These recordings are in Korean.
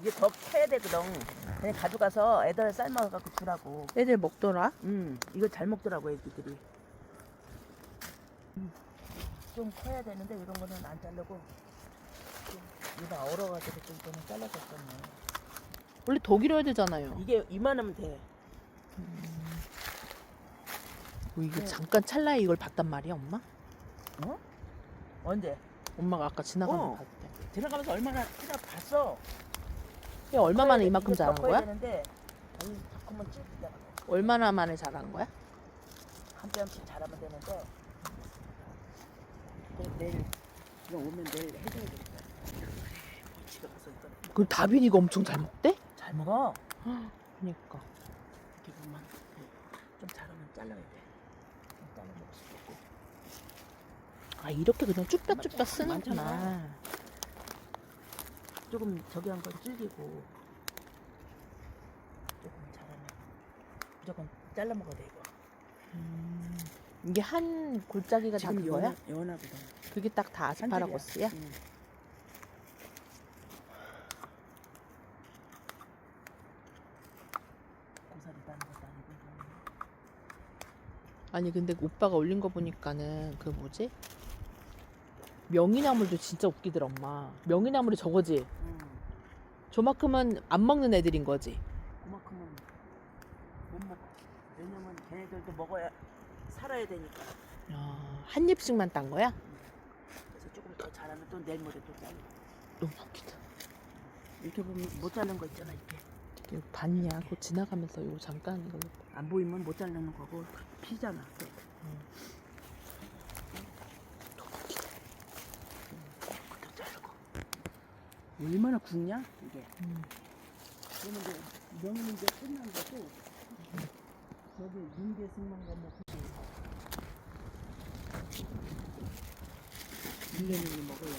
이게 더 캐야 되거든. 그냥 가져가서 애들 삶아갖고 주라고. 애들 먹더라. 음, 이거 잘 먹더라고 애기들이. 음, 좀 커야 되는데 이런 거는 안 자르고 좀 얘가 얼어가지고 좀 이거는 잘라줬었네. 원래 더 길어야 되잖아요. 이게 이만하면 돼. 뭐 이게 네. 잠깐 찰나에 이걸 봤단 말이야, 엄마? 어? 언제? 엄마가 아까 지나가면 어. 봤대. 들어가면서 얼마나 크다 봤어. 야, 얼마 만에 이만큼 자란 거야? 되는데 아니. 얼마나 만에 자란 거야? 한 뼘씩 자라면 되는데 그래, 내일 이거 오면 내일 해줘야겠다. 집에 가서 이거 그 다빈이가 엄청 잘 먹대? 잘 먹어. 그니까. 이렇게 보면 좀 자라면 잘라야 돼. 좀 잘라 먹을 수 있고. 아, 이렇게 그냥 쭈뼛쭈뼛 쓰는구나. 조금 저기 한 건 질기고 조금 자라면 무조건 잘라 먹어야 돼 이거. 음, 이게 한 골짜기가 다 그거야? 연하거든. 그게 딱 다 아스파라거스야? 응. 고사리 따는 것도 아니고 이거는. 아니 근데 오빠가 올린 거 보니까는 그 뭐지? 명이나물도 진짜 웃기더라 엄마 명이나물이 저거지? 응. 저만큼은 안 먹는 애들인 거지? 그만큼은 못 먹어. 왜냐면 걔네들도 먹어야 살아야 되니까. 야, 한 입씩만 딴 거야? 그래서 조금 더 자라면 또 내일 모레 또 잘라. 너무 웃기다 이렇게 보면 못 자르는 거 있잖아 이렇게. 이거 봤냐? 그거 지나가면서 이거 잠깐 이거 안 보이면 못 자르는 거고 피잖아. 또. 그것도 자르고. 얼마나 굵냐 이게. 음. 그러면 이제 명은 이제 끝난 거고 저기 가면 굳이 일년이 먹어야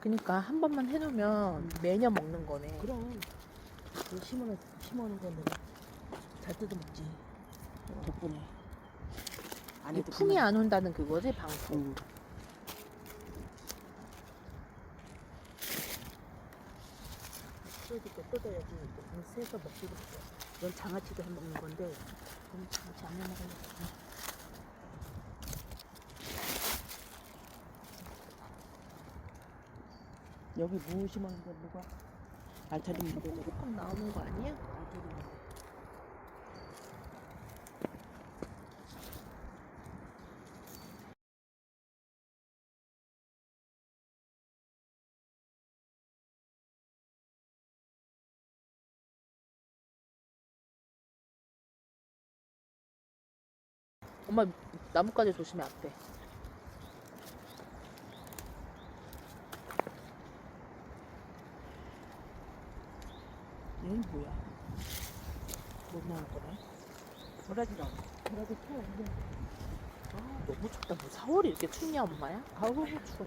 그니까 한 번만 해놓으면 매년 먹는 거네. 그럼. 그 심어놓은 심어놓은 건 내가 잘 뜯어 먹지. 덕분에. 이게 안에도 풍이 안 온다는 그거지 방풍. 응. 거 뜯어야지 이거 새서 먹지도 못해 이건 장아찌도 해 먹는 건데 그럼 장아찌 안해 먹으려고 여기 무 심었는데 뭐가? 알타리 저기 조금 나오는 거 아니야? 알타리 있는데 엄마 나뭇가지 조심해 앞에 얘는 뭐야? 못 나올 거네. 도라지다. 도라지 펴. 아 너무 춥다 뭐 4월이 이렇게 춥냐 엄마야? 아우 추워